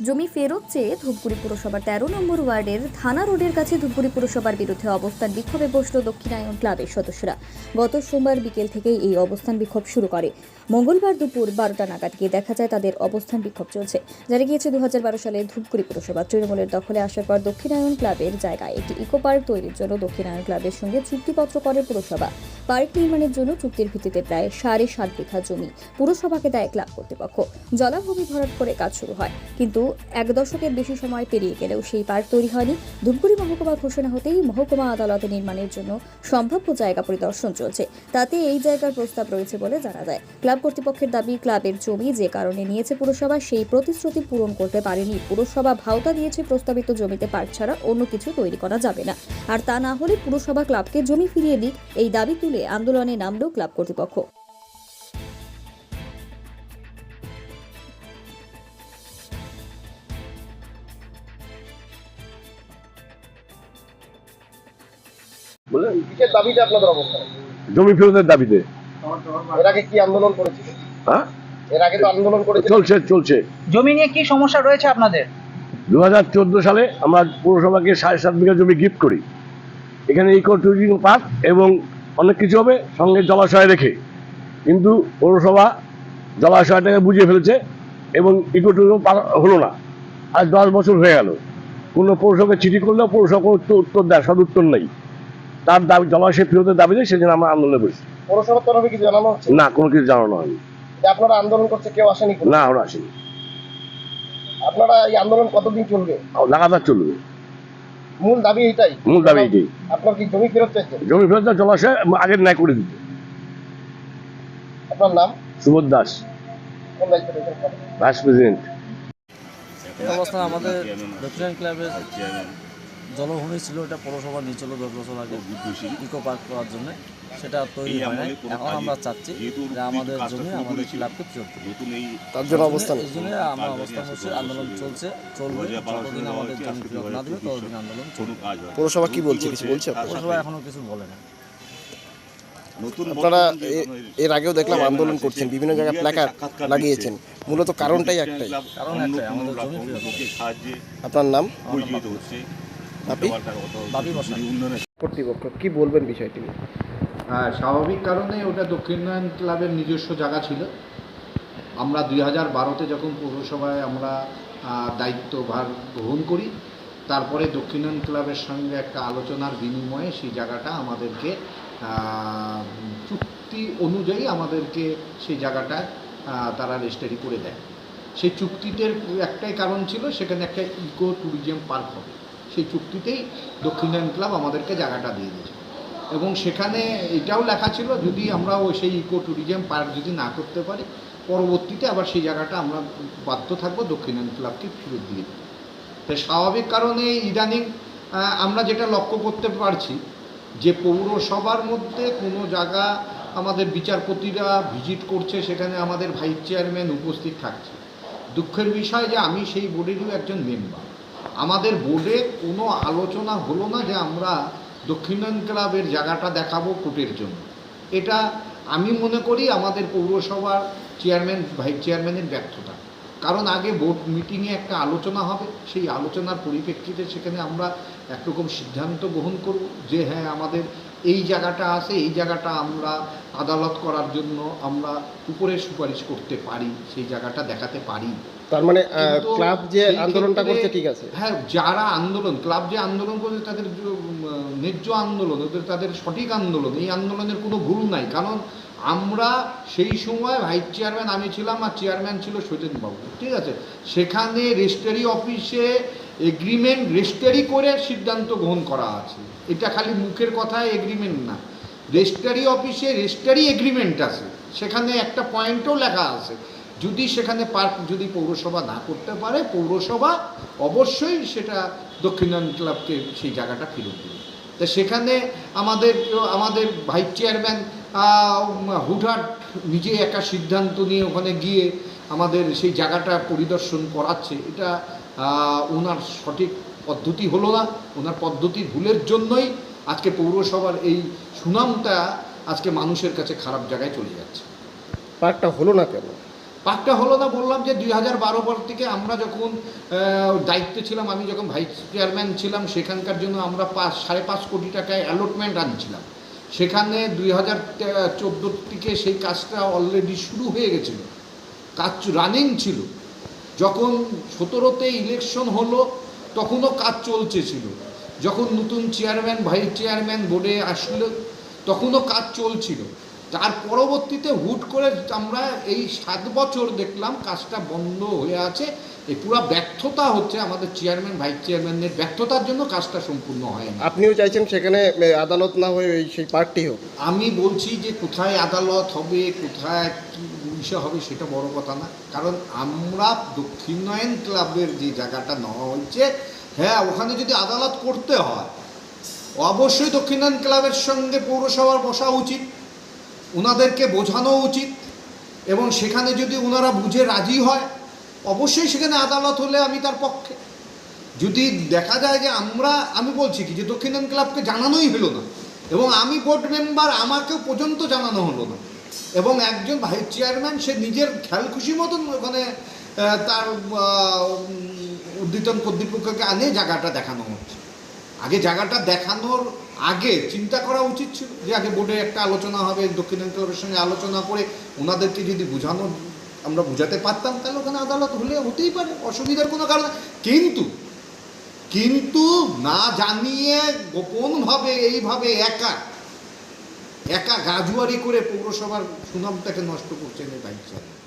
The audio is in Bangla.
জমি ফেরত চেয়ে ধূপগুড়ি পুরসভার তেরো নম্বর ওয়ার্ডের থানা রোডের কাছে ধূপগুড়ি পুরসভার বিরুদ্ধে অবস্থান বিক্ষোভে বসল দক্ষিণায়ন ক্লাবের সদস্যরা। গত সোমবার বিকেল থেকেই এই অবস্থান বিক্ষোভ শুরু করে। মঙ্গলবার দুপুর বারোটা নাগাদ গিয়ে দেখা যায় তাদের অবস্থান বিক্ষোভ চলছে। জানা গিয়েছে দুহাজার বারো সালে ধূপগুড়ি পুরসভা তৃণমূলের দখলে আসার পর দক্ষিণায়ন ক্লাবের জায়গায় একটি ইকো পার্ক তৈরির জন্য দক্ষিণায়ন ক্লাবের সঙ্গে চুক্তিপত্র করে পুরসভা। পার্ক নির্মাণের জন্য চুক্তির ভিত্তিতে প্রায় সাড়ে সাত বিঘা জমি পুরসভাকে দেয় ক্লাব কর্তৃপক্ষ। জলাভূমি ভরাট করে কাজ শুরু হয়। কিন্তু এক দশকের বেশি সময় পেরিয়ে গেলেও সেই পার্ক তৈরি হয়নি। ধূপগুড়ি মহকুমা ঘোষণা হতেই মহকুমা আদালতে নির্মাণের জন্য সম্ভাব্য জায়গা পরিদর্শন চলছে। তাতে এই জায়গার প্রস্তাব রয়েছে বলে জানা যায়। ক্লাব কর্তৃপক্ষের দাবি, ক্লাবের জমি যে কারণে নিয়েছে পুরসভা, সেই প্রতিশ্রুতি পূরণ করতে পারেনি। পুরসভা ভাওতা দিয়েছে, প্রস্তাবিত জমিতে পার্ক ছাড়া অন্য কিছু তৈরি করা যাবে না। আর তা না হলে পুরসভা ক্লাবকে জমি ফিরিয়ে দিক, এই দাবি তুলে আন্দোলনে নামল ক্লাব কর্তৃপক্ষ। দাবিতে আপনাদের অবস্থান জমি ফেরতের দাবিতে? এর আগে কি আন্দোলন করেছিল? হ্যাঁ? এর আগে তো আন্দোলন করেছিল। চলছে চলছে। জমি নিয়ে কি সমস্যা রয়েছে আপনাদের? দুহাজার চোদ্দ সালে আমরা পৌরসভাকে সাড়ে সাত বিঘা জমি গিফট করি। এখানে ইকো ট্যুরিজম পার্ক এবং অনেক কিছু হবে সঙ্গে জলাশয় রেখে। কিন্তু পৌরসভা জলাশয়টাকে বুঝিয়ে ফেলেছে এবং ইকো ট্যুরিজম পার্ক হলো না। আজ দশ বছর হয়ে গেল। কোনো পৌরসভাকে চিঠি করলেও পৌরসভা উত্তর দেয় সদ উত্তর নেই। তার দাবি জলাশয় ফেরতের দাবিতে সেজন্য আমরা আন্দোলনে বসি। পৌরসভার তরফে কিছু জানানো হচ্ছে? না কোনো কিছু জানানো হয়নি। আপনারা আন্দোলন করছে কেউ আসেনি না আমরা আসিনি। আপনারা এই আন্দোলন কতদিন চলবে? লাগাতার চলবে। মূল দাবি এটাই। মূল দাবি এটাই। আপনার কি জমি ফেরত চাইছেন? জমি ফেরত জলাশয় আগের ন্যায় করে দিতে। আপনার নাম? সুবোধ দাস? Vice president. এই অবস্থায় আমাদের দক্ষিণ ক্লাবের জলভূমি ছিল এটা পৌরসভা নিয়ে ছিল দশ বছর আগে ইকো পার্ক করার জন্য সেটা তৈরি হয় নাই। এখন আমরা চাচ্ছি যে আমাদের জমি আমাদের ক্লাবকে ফেরত তার জন্য অবস্থান। এই জন্য আমরা অবস্থান হচ্ছে আন্দোলন চলছে চলবে। যতদিন আমাদের জমি ফেরত না দেবে ততদিন আন্দোলন চলবে। পৌরসভা কি বলছে কিছু বলছে পৌরসভা এখনও কিছু বলে না। আপনারা এ- এর আগেও দেখলাম আন্দোলন করছেন বিভিন্ন জায়গায় প্ল্যাকার লাগিয়েছেন। মূলত কারণটাই একটাই। কারণ একটাই আমাদের জমি আপনার নাম? কর্তৃপক্ষ কি বলবেন বিষয়টি হ্যাঁ স্বাভাবিক কারণে ওটা দক্ষিণায়ন ক্লাবের নিজস্ব জায়গা ছিল। আমরা দুই হাজার বারোতে যখন পৌরসভায় আমরা দায়িত্বভার গ্রহণ করি তারপরে দক্ষিণায়ন ক্লাবের সঙ্গে একটা আলোচনার বিনিময়ে সেই জায়গাটা আমাদেরকে চুক্তি অনুযায়ী আমাদেরকে সেই জায়গাটা তারা রেজিস্ট্রি করে দেয়। সেই চুক্তিতে একটাই কারণ ছিল সেখানে একটা ইকো ট্যুরিজম পার্ক হবে। সেই চুক্তিতেই দক্ষিণায়ন ক্লাব আমাদেরকে জায়গাটা দিয়ে দিয়েছে। এবং সেখানে এটাও লেখা ছিল, যদি আমরা ওই সেই ইকো ট্যুরিজম পার্ক যদি না করতে পারি, পরবর্তীতে আবার সেই জায়গাটা আমরা বাধ্য থাকব দক্ষিণায়ন ক্লাবকে ফেরত দিয়ে দিতে তাই স্বাভাবিক কারণে ইদানিং আমরা যেটা লক্ষ্য করতে পারছি, যে পৌরসভার মধ্যে কোনো জায়গা আমাদের বিচারপতিরা ভিজিট করছে, সেখানে আমাদের ভাইস চেয়ারম্যান উপস্থিত থাকছে। দুঃখের বিষয় যে আমি সেই বোর্ডেরই একজন মেম্বার। আমাদের বোর্ডে কোনো আলোচনা হলো না যে আমরা দক্ষিণায়ন ক্লাবের জায়গাটা দেখাবো কোর্টের জন্য। এটা আমি মনে করি আমাদের পৌরসভার চেয়ারম্যান ভাইস চেয়ারম্যানের ব্যর্থতা। কারণ আগে বোর্ড মিটিংয়ে একটা আলোচনা হবে, সেই আলোচনার পরিপ্রেক্ষিতে সেখানে আমরা একরকম সিদ্ধান্ত গ্রহণ করব যে হ্যাঁ আমাদের এই জায়গাটা আছে, এই জায়গাটা আমরা আদালত করার জন্য আমরা উপরে সুপারিশ করতে পারি, সেই জায়গাটা দেখাতে পারি। তার মানে ক্লাব যে আন্দোলনটা করছে ঠিক আছে। হ্যাঁ যারা আন্দোলন ক্লাব যে আন্দোলন করছে তাদের ন্যায্য আন্দোলন ওদের তাদের সঠিক আন্দোলন এই আন্দোলনের কোনো ভুল নাই। কারণ আমরা সেই সময় ভাইস চেয়ারম্যান আমি ছিলাম আর চেয়ারম্যান ছিল সৈতেনবাবু ঠিক আছে? সেখানে রেজিস্ট্রারি অফিসে এগ্রিমেন্ট রেজিস্ট্রারি করে সিদ্ধান্ত গ্রহণ করা আছে। এটা খালি মুখের কথায় এগ্রিমেন্ট না। রেজিস্ট্রারি অফিসে রেজিস্ট্রারি এগ্রিমেন্ট আছে। সেখানে একটা পয়েন্টও লেখা আছে। যদি সেখানে পার্ক, যদি পৌরসভা না করতে পারে, পৌরসভা অবশ্যই সেটা দক্ষিণায়ন ক্লাবকে সেই জায়গাটা ফেরত দেবে। তা সেখানে আমাদের আমাদের ভাইস চেয়ারম্যান হুটহাট নিজে একা সিদ্ধান্ত নিয়ে ওখানে গিয়ে আমাদের সেই জায়গাটা পরিদর্শন করাচ্ছে, এটা ওনার সঠিক পদ্ধতি হলো না। ওনার পদ্ধতি ভুলের জন্যই আজকে পৌরসভার এই সুনামটা আজকে মানুষের কাছে খারাপ জায়গায় চলে যাচ্ছে। পার্কটা হলো না কেন? পাকটা হলো না, বললাম যে দুই হাজার বারো পর থেকে আমরা যখন দায়িত্বে ছিলাম, আমি যখন ভাইস চেয়ারম্যান ছিলাম, সেখানকার জন্য আমরা পাঁচ, সাড়ে পাঁচ কোটি টাকায় অ্যালটমেন্ট আনছিলাম সেখানে দুই হাজার চোদ্দোর থেকে সেই কাজটা অলরেডি শুরু হয়ে গেছিল। কাজ রানিং ছিল। যখন সতেরোতে ইলেকশন হলো, তখনও কাজ চলছে ছিল। যখন নতুন চেয়ারম্যান ভাইস চেয়ারম্যান বোর্ডে আসলো, তখনও কাজ চলছিল। তার পরবর্তীতে হুট করে আমরা এই সাত বছর দেখলাম কাজটা বন্ধ হয়ে আছে। এই পুরো ব্যর্থতা হচ্ছে আমাদের চেয়ারম্যান ভাইস চেয়ারম্যানের ব্যর্থতার জন্য কাজটা সম্পূর্ণ হয়নি। আপনিও চাইছেন সেখানে আদালত না হয়ে ওই সেই পার্টি হোক? আমি বলছি যে কোথায় আদালত হবে কোথায় কি বিষয় হবে সেটা বড় কথা না। কারণ আমরা দক্ষিণায়ন ক্লাবের যে জায়গাটা নেওয়া হয়েছে হ্যাঁ ওখানে যদি আদালত করতে হয় অবশ্যই দক্ষিণায়ন ক্লাবের সঙ্গে পৌরসভার বসা উচিত। ওনাদেরকে বোঝানো উচিত এবং সেখানে যদি ওনারা বুঝে রাজি হয়, অবশ্যই সেখানে আদালত হলে আমি তার পক্ষে। যদি দেখা যায় যে আমরা, আমি বলছি কি যে দক্ষিণায়ন ক্লাবকে জানানোই হলো না এবং আমি বোর্ড মেম্বার আমাকেও পর্যন্ত জানানো হলো না এবং একজন ভাইস চেয়ারম্যান সে নিজের খেয়াল খুশি মতন ওখানে তার উদ্যতন কর্তৃপক্ষকে আনে, জায়গাটা দেখানো হচ্ছে। আগে জায়গাটা দেখানোর আগে চিন্তা করা উচিত ছিল যে আগে বোর্ডে একটা আলোচনা হবে দক্ষিণায়ন ক্লাবের সঙ্গে আলোচনা করে ওনাদেরকে যদি বোঝানো, আমরা বুঝাতে পারতাম, তাহলে ওখানে আদালত হলে হতেই পারে, অসুবিধার কোনো কারণ কিন্তু কিন্তু না জানিয়ে গোপনভাবে এইভাবে একা একা গাজুয়ারি করে পৌরসভার সুনামটাকে নষ্ট করছেন এই চেয়ারম্যান।